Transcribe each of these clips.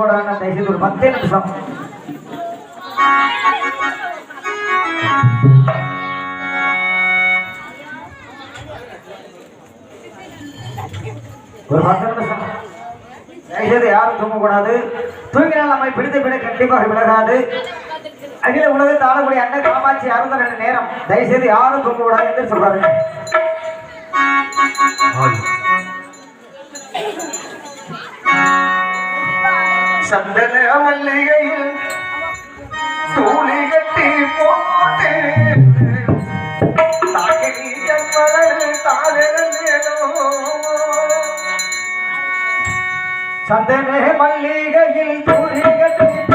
போட வேண்டாம் தயவுசெய்து ஒரு பத்தே நிமிஷம். ஒரு பத்து நிமிஷம். தயவுசெய்து யாரும் தூங்கக்கூடாது. தூங்கினால் நம்மை பிடித்த பிடி கண்டிப்பாக விலகாது. அகில உலகத்தில் ஆளக்கூடிய அண்ணன் காமாட்சி அறுபது ரெண்டு நேரம். தயவுசெய்து யாரும் தூங்கக்கூடாது என்று சொல்றாரு சந்தன மல்லிகையில் தூளி கட்டி போட்டு சந்தன மல்லிகையில் தூளி கட்டி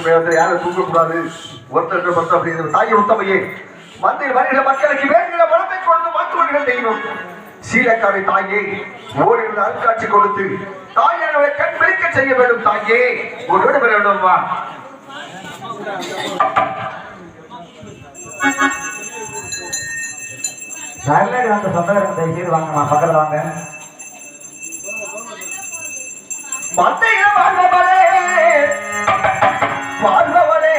நேரத்தில் யாரும் தூங்கக்கூடாது. ஒருத்தர் ஒருத்தர் அப்படிங்கிற தாய் உத்தமையே மந்திரி வருகிற மக்களுக்கு வேண்டிய பணத்தை கொடுத்து மாற்றுவர்கள் தெய்வம். சீலக்காரை தாயே ஓரிரு அருட்காட்சி கொடுத்து தாயானவை கண் விழிக்க செய்ய வேண்டும் தாயே. ஒரு விட வேண்டும் வா? அந்த சொந்தக்காரங்க தயவு செய்து வாங்கம்மா பக்கத்துல வாங்க. மந்தையில வாழ்ந்தவளே வாழ்ந்தவளே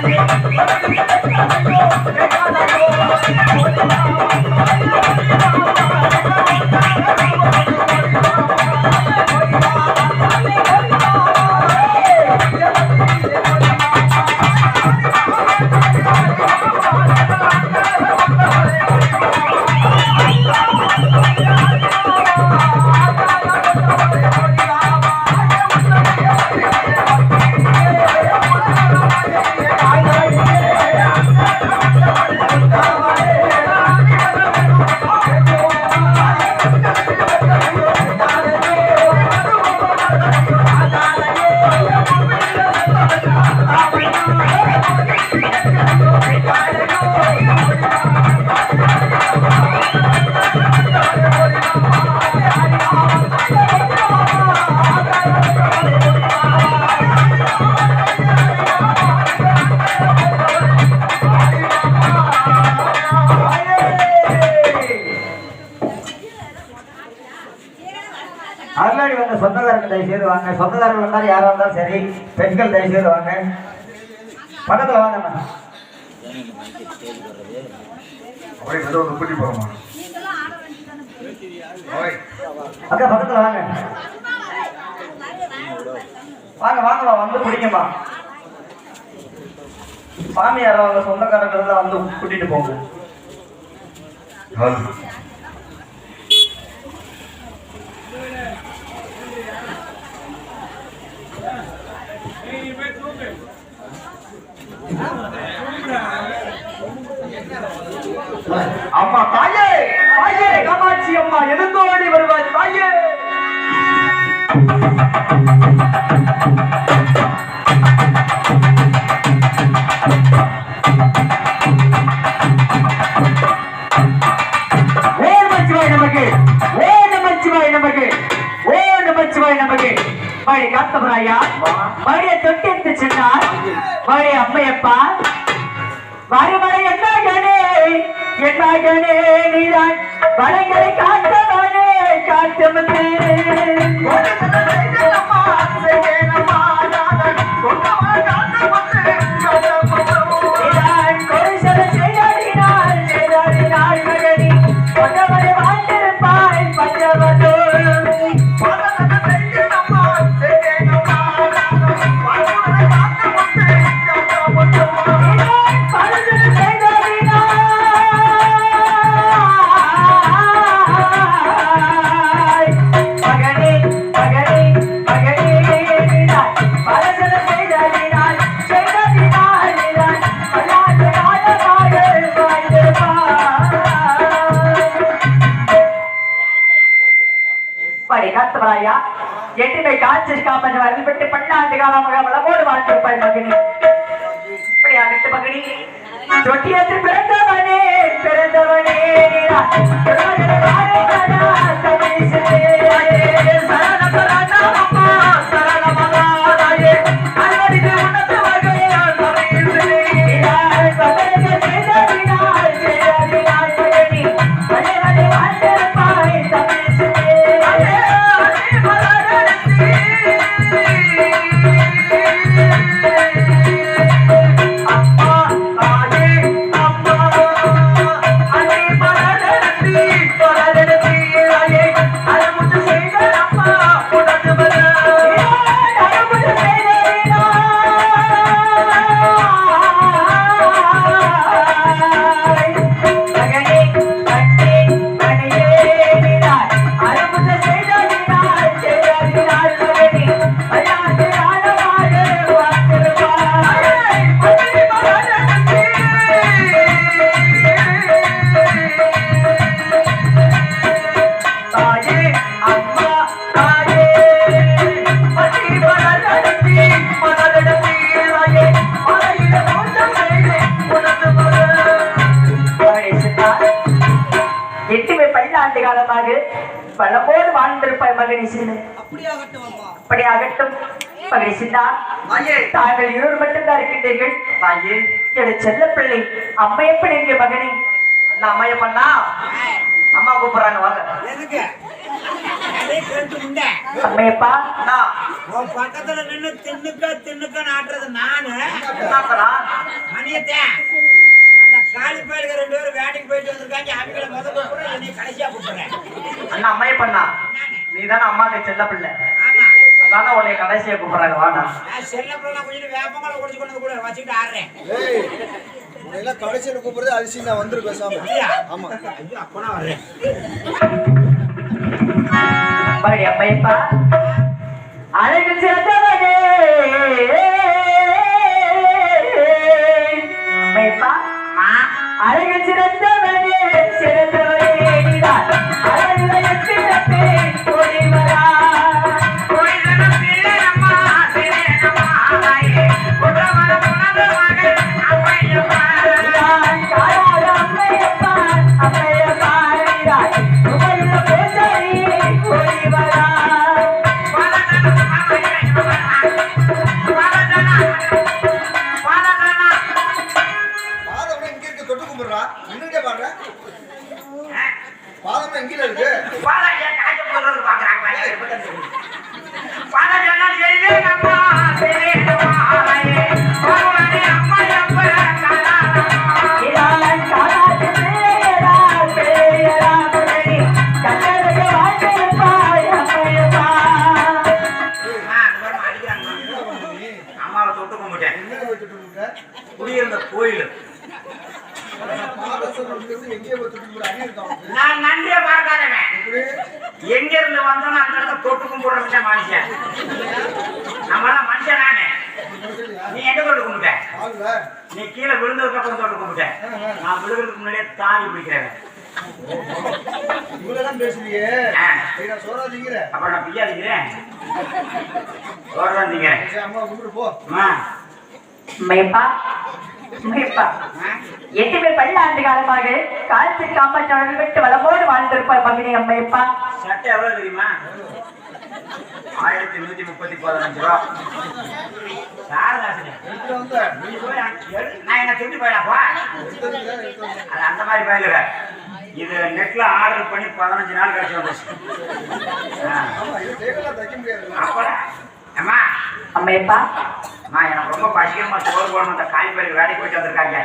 அருளாடி சரி பெண்கள் தயவு வாங்க. பக்கத்தில் வாங்கண்ணா அப்படியே ஏதோ ஒன்று கூட்டி போறோமா அக்கா பக்கத்தில் வாங்க. வாங்க வாங்கம்மா வந்து பிடிங்கம்மா சாமியார் அவங்க சொந்தக்காரங்க எல்லாம் வந்து கூட்டிட்டு போங்க. அம்மா தாயே தாயே காமாட்சி அம்மா எழுந்தோடி வருவாய் தாயே. ஓ நமச்சிவாய் நமக்கு ஓ நமச்சிவாய் நமக்கு ஓ நமச்சிவாய் நமக்கு. மழை காத்தவராயா? என் மகனே வருமலை என்னாகனே என்னாகனே நீதான் வளைகளை காத்தவனே பன்னாண்டு காலமாக வளமோடு வாழ்ந்திருப்பாய் மகனே இப்படி அனைத்து மகனே. தொட்டியத்தில் பிறந்தவனே தாயே தாங்கள் இருவர் மட்டும்தான் இருக்கின்றீர்கள். தாயே என செல்ல பிள்ளை அம்மா எப்படி இங்கே மகனே? அண்ணா அம்மைய பண்ணா? அம்மா கூப்பிடுறாங்க வாங்க. அம்மையப்பா. அண்ணா. உன் பக்கத்துல நின்னு தின்னுக்க தின்னுக்கன்னு ஆட்டுறது நானு. மணியத்தேன் அந்த காளி பயலுக்கு ரெண்டு பேரும் வேட்டைக்கு போயிட்டு வந்திருக்காங்க. அவங்கள முத கூப்பிடுறேன் என்னை கடைசியா கூப்பிடுறேன். அண்ணா அம்மைய பண்ணா. நீ தானே அம்மாக்கு செல்ல பிள்ளை. உன்னை கடைசியா கூப்பிடுறாங்க வாடா. நான் செல்ல பிள்ளை கொஞ்சம் வேப்பங்களை குடிச்சு கொண்டு வந்து கூட வச்சுக்கிட்டு ஆடுறேன். ஏய் உன்னையெல்லாம் கடைசியில் கூப்பிடுறது அரிசி நான் வந்துரு பேசாம? ஆமா. ஐயோ அப்பனா வர்றேன். மகனே அம்மையப்பா அழகு சிறந்தவனே எங்கேயில இருக்கு பாக்குறாங்க. மனுஷன். நம்மளாம் மனுஷன் நானே நீ எங்க தொட்டு கும்பிட்ட நீ கீழே விழுந்ததுக்கு அப்புறம் தொட்டு கும்பிட்ட நான் விழுகிறதுக்கு முன்னாடியே தாங்கி பிடிக்கிறவன் இவ்வளவுதான் பேசுறியே. நான் சோறாதீங்கிற. அப்புறம் நான் பிய்யாதிக்கிறேன் தான் திங்கிறேன் சரி அம்மா கும்பிடு போ. ஆ அம்மையப்பா அம்மையப்பா எட்டு பேர் பல்லாண்டு காலமாக காலத்திற்கு காப்பாற்றவர்கள் விட்டு வளமோடு வாழ்ந்திருப்பார் மகனே அம்மையப்பா. சட்டை எவ்வளவு தெரியுமா? ஆயிரத்தி நூத்தி முப்பத்தி பதினஞ்சு ரூபா. சாரதாசனே. நான் என்ன திருட்டு போயிடப்பா. அது அந்த மாதிரி பயிலுங்க. இது நெட்ல ஆர்டர் பண்ணி பதினஞ்சு நாள் கழிச்சு வந்துச்சு. அம்மா. அம்மையப்பா. அம்மா எனக்கு ரொம்ப பசிக்கமா சோறு போடணும். அந்த காய் பயிர் வேலைக்கு போயிட்டு வந்திருக்காங்க.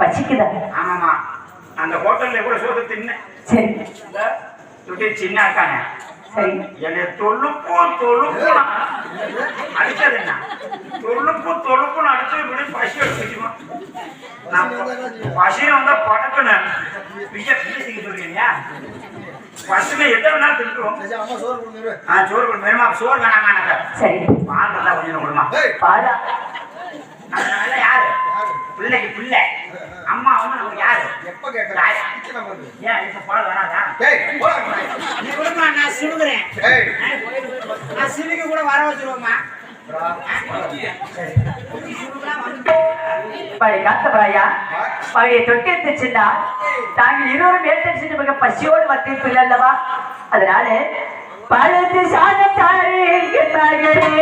பசிக்குதா? ஆமாம்மா. அந்த ஹோட்டல்ல கூட சோறு தின்னேன். சரி. துட்டி சின்ன இருக்காங்க சரி என்னை தொழுப்பும் தொழுப்பும் அடிச்சது என்ன தொழுப்பும் தொழுப்பும் அடிச்சு இப்படி பசி எடுத்துச்சுமா நான் பசி வந்தா படக்குன்னு. பிஜ பிஜ சொல்றீங்க? பசில எந்த வேணாலும் அம்மா சோறு கொடுங்க. ஆ சோறு கொடு வேணுமா சோறு வேணாமா சரி. பால் இருந்தா கொஞ்சம் கொடுமா. பாலா. அதனால யாரு? பிள்ளைக்கு பிள்ளை. அம்மா வந்து நமக்கு யாரு? எப்ப பாரு. ஏன் இப்ப பால் வராதா. நீ கொடுமா நான் சிவுகிறேன் ஏய். நான் சிவிக்கு கூட வர வச்சிருவோம்மா. பழைய காத்தவராயா பழைய தொட்டியத்தை சின்னா தாங்கள் இருவரும் ஏற்றடிச்சு மிக பசியோடு வந்திருப்பீர்கள் அல்லவா? அதனால பழுத்து சாதம் தாரே என் மகளே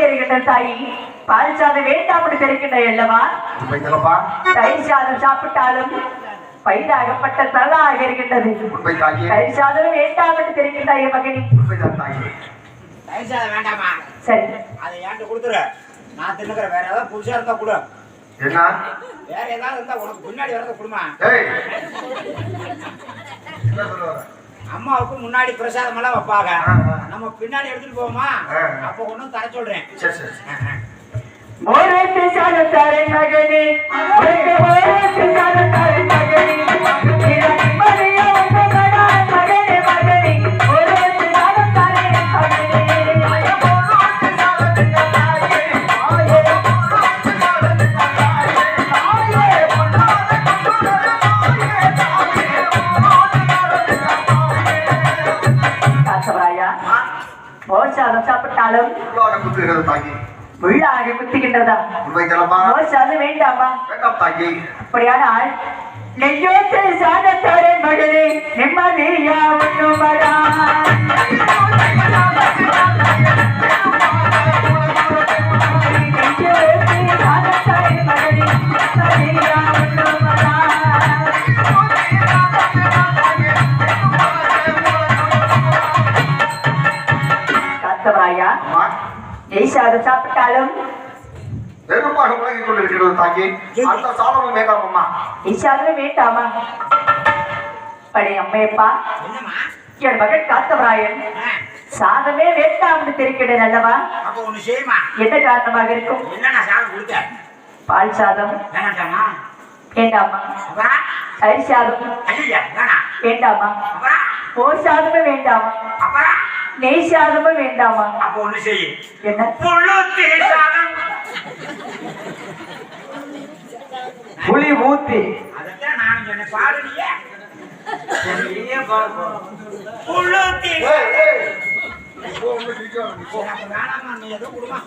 எறிகின்ற தாயி பால் சாதம் வேண்டாம் என்று தெரிகின்ற அல்லவா தயிர் சாதம் சாப்பிட்டாலும் வயிறாகப்பட்ட தரலாக இருக்கின்றது. தயிர் சாதம் வேண்டாம் என்று தெரிகின்றாய் மகனி. தயிர் சாதம் வேண்டாமா? சரி. அதை ஏன்ட்டு கொடுத்துரு நான் தின்னுக்கிறேன். வேற ஏதாவது புதுசா இருந்தா கொடு. என்ன? வேற ஏதாவது இருந்தா உனக்கு பின்னாடி வரத கொடுமா. அம்மாவுக்கு முன்னாடி பிரசாதம் எல்லாம் வைப்பாங்க. நம்ம பின்னாடி எடுத்துட்டு போவோமா. அப்ப ஒண்ணும் தர சொல்றேன். சரி மகனே. மகனே. சாதம் சாப்பிட்டாலும் குத்துகிறது தாங்கி உள்ளாக குத்துகின்றதா சாதம் வேண்டாமா வேண்டாம் தாங்கி. அப்படியானால் நெய்யோத்தை சாதத்தாரின் மகனே நிம்மதியா உண்ணுமடா நெய் சாதம் சாப்பிட்டாலும் நெருப்பாக உலகிக் கொண்டிருக்கிறது தாங்கி அந்த சாதமும் வேண்டாம் அம்மா நெய் சாதம் வேண்டாமா? படை அம்மையப்பா என் மகன் காத்தவராயன் சாதமே வேண்டாம்னு அல்லவா? ஒண்ணு செய்யுமா? என்ன காரணமாக இருக்கும்? சாதம் பால் சாதம். வேண்டாமா? அப்புறம் அரி சாதம். ஐயா வேணாம். வேண்டாமா? மோர் சாதமும் வேண்டாமா. சாதமும் வேண்டாமா அப்ப ஒண்ணு செய்யு என்ன புளி ஊத்தி அதைத்தான் நானும் சொன்னேன் பாடுறியே புழுத்தி ஏய், ஏய். அப்ப வேணாமா நீ ஏதோ கொடுமா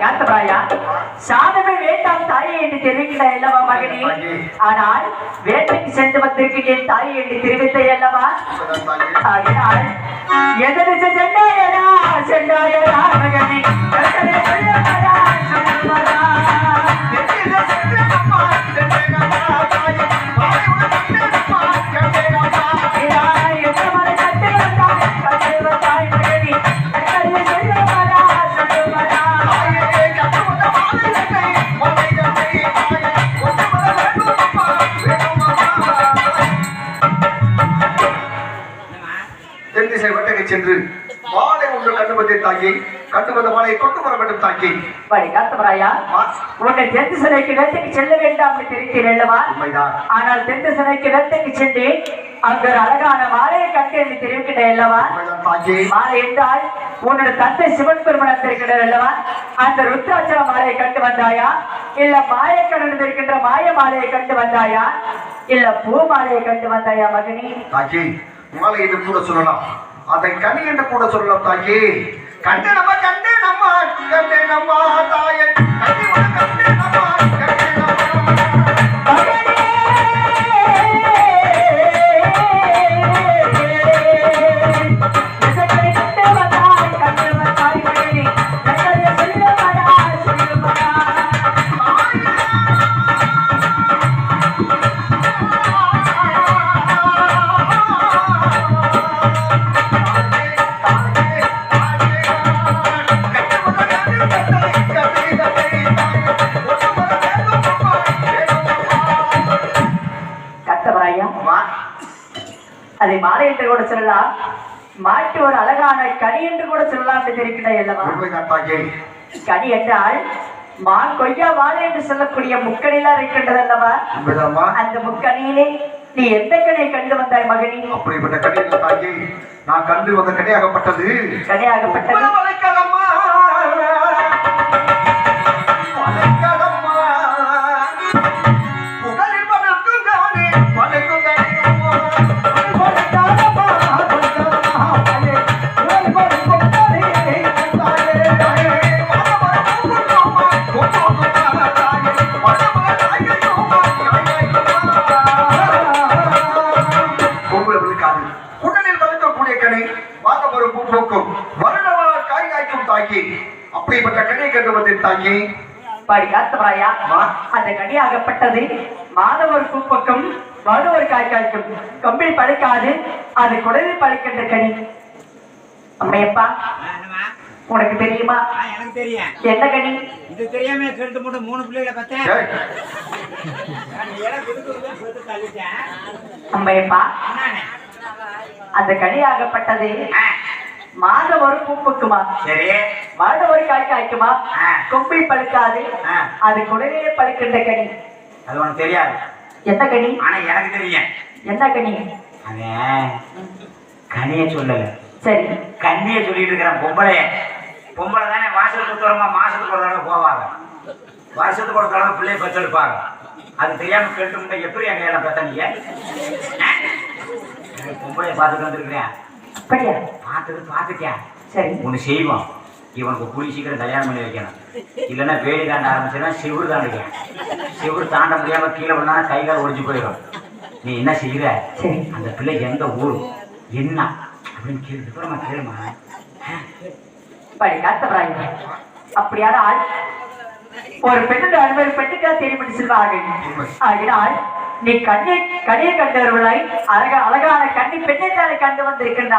காத்தவராயா சாதமே வேண்டாம் தாயே என்று தெரிவிக்கிறாய் அல்லவா மகனே ஆனால் வேட்டைக்கு சென்று வந்திருக்கிறேன் தாயே என்று தெரிவித்த அல்லவா உண்மைதான் எதிரிச்சு செண்டாயடா செண்டாயடா சென்றாயடா சென்றாயடா மகனே உன்னை தெற்கு செல்ல வேண்டாம் என்று அல்லவா? உண்மைதான். ஆனால் தெற்கு சிலைக்கு வேட்டைக்கு சென்று அங்கு அழகான மாலையை கண்டு என்று தெரிவிக்கிறேன் அல்லவா? மாலை என்றால் உன்னோட தந்தை சிவன் பெருமன் இருக்கிறார் அல்லவா? அந்த ருத்ராட்சர மாலையை கண்டு வந்தாயா? இல்ல மாயக்கடல் இருக்கின்ற மாய மாலையை கண்டு வந்தாயா? இல்ல பூ மாலையை கண்டு வந்தாயா மகனே? தாக்கி மாலை என்று கூட சொல்லலாம். அதை கனி என்று கூட சொல்லலாம் தாக்கி கண்டு நம்ம கண்டு நம்ம கண்டு நம்ம தாயை கனி என்று கூட சொல்லலாம் என்று இருக்கிறாய் அல்லவா? கனி என்றால் மான் கொய்யா வாழை என்று சொல்லக்கூடிய முக்கணிலாம் இருக்கின்றது அல்லவா? அந்த முக்கணியிலே நீ எந்த கனியை கண்டு வந்தாய் மகனி? அப்படிப்பட்ட கடையில் தாக்கி நான் கண்டு வந்த கடையாகப்பட்டது கனியாகப்பட்டது. தாக்கி பாடி காத்தவராயா. அந்த கனியாகப்பட்டது மாணவர் பூப்பக்கம் மாணவர் காய் காய்க்கும் கம்பில் பழுக்காது அது குடலில் பழுக்கின்ற கனி. அம்மையப்பா உனக்கு தெரியுமா? எனக்கு தெரியும். என்ன கனி? இது தெரியாம கெடுத்து போட்டு மூணு பிள்ளைகளை பார்த்தேன். அம்மையப்பா அந்த கனியாகப்பட்டது ஆ, மாதம் ஒரு பூப்புக்குமா? சரி. வருடம் ஒரு காய் காய்க்குமா ஆ. கொம்பில் பழுக்காது. அது குடலிலே பழுக்கின்ற கனி. அது உனக்கு தெரியாது. என்ன கனி? ஆனா எனக்கு தெரியும். என்ன கனி? கனிய சொல்லல. சரி. கண்ணிய சொல்லிட்டு இருக்கிறான் பொம்பளைய. பொம்பளை தானே வாசலுக்கு தூரமா மாசத்துக்கு ஒரு தடவை போவாங்க. வருஷத்துக்கு ஒரு தடவை பிள்ளைய பெற்றெடுப்பாங்க அது தெரியாம கேட்டு எப்படி என் கையில பெத்த நீங்க? பொம்பளைய பார்த்துட்டு வந்திருக்கிறேன். அப்படியா? பார்த்துட்டு பார்த்துட்டியா? சரி. ஒன்று செய்வோம். இவனுக்கு கூலி சீக்கிரம் கல்யாணம் பண்ணி வைக்கணும். இல்லைன்னா வேலி தாண்ட ஆரம்பிச்சுன்னா சிவுர் தாண்டிக்கேன் சிவுர் தாண்ட முடியாம கீழே விழுந்தா கை கால் ஒடிஞ்சு போயிடும். நீ என்ன செய்கிற? அந்த பிள்ளை எந்த ஊர் என்ன? அப்படின்னு கேள்வி விவரமா கேளுமா? படி காத்தவராங்க அப்படியானால் ஒரு பெண்ணோட அனுமதி பெண்ணுக்கா தெரியும் சொல்வார்கள். ஆகினால் நீ கண்ணை கனியை கண்டவர்களை அழகா அழகான கண்ணி பெண்ணை தானே கண்டு வந்திருக்கின்றாய்.